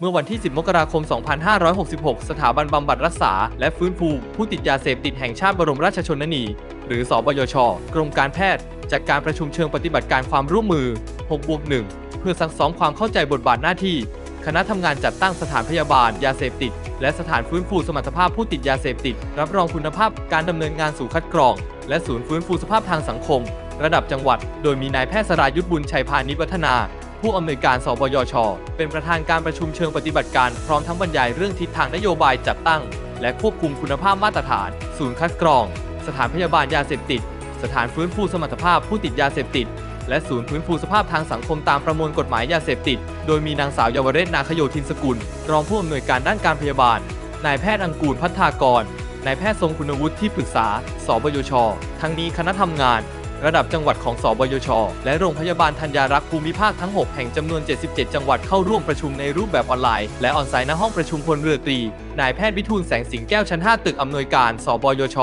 เมื่อวันที่ 10 มกราคม 2566 สถาบันบำบัดรักษา และฟื้นฟูผู้ติดยาเสพติดแห่งชาติบรมราชชนนี หรือสบยช กรมการแพทย์ จัดการประชุมเชิงปฏิบัติการความร่วมมือ6บวก1เพื่อซักซ้อมความเข้าใจบทบาทหน้าที่ คณะทำงานจัดตั้งสถานพยาบาล ยาเสพติด และสถานฟื้นฟูสมรรถภาพผู้ติดยาเสพติด รับรองคุณภาพการดำเนินงานสู่คัดกรอง และศูนย์ฟื้นฟูสภาพทางสังคม ระดับจังหวัด โดยมีนายแพทย์สรายุทธบุญชัยพานิชวัฒนา ผู้อำนวยการสบยช เป็นประธานการประชุมเชิงปฏิบัติการพร้อมทั้งบรรยายเรื่องทิศทางนโยบายจัดตั้ง และควบคุมคุณภาพมาตรฐาน ศูนย์คัดกรอง สถานพยาบาลยาเสพติด สถานฟื้นฟูสมรรถภาพผู้ติดยาเสพติด และศูนย์ฟื้นฟูสภาพทางสังคมตามประมวลกฎหมายยาเสพติด โดยมีนางสาวเยาวเรศนาคโยธินสกุล รองผู้อำนวยการด้านการพยาบาล นายแพทย์อังกูลพัฒากรนายแพทย์ทรงคุณวุฒิที่ปรึกษา สบยช ทั้งนี้คณะทำงาน ระดับจังหวัดของสบยช และโรงพยาบาลธัญญารักษ์ภูมิภาคทั้ง 6 แห่งจำนวน 77 จังหวัดเข้าร่วมประชุมในรูปแบบออนไลน์ และออนไซต์ณห้องประชุมพลเรือตรีนายแพทย์วิทูลแสงสิงแก้วชั้น 5 ตึกอำนวยการสบยช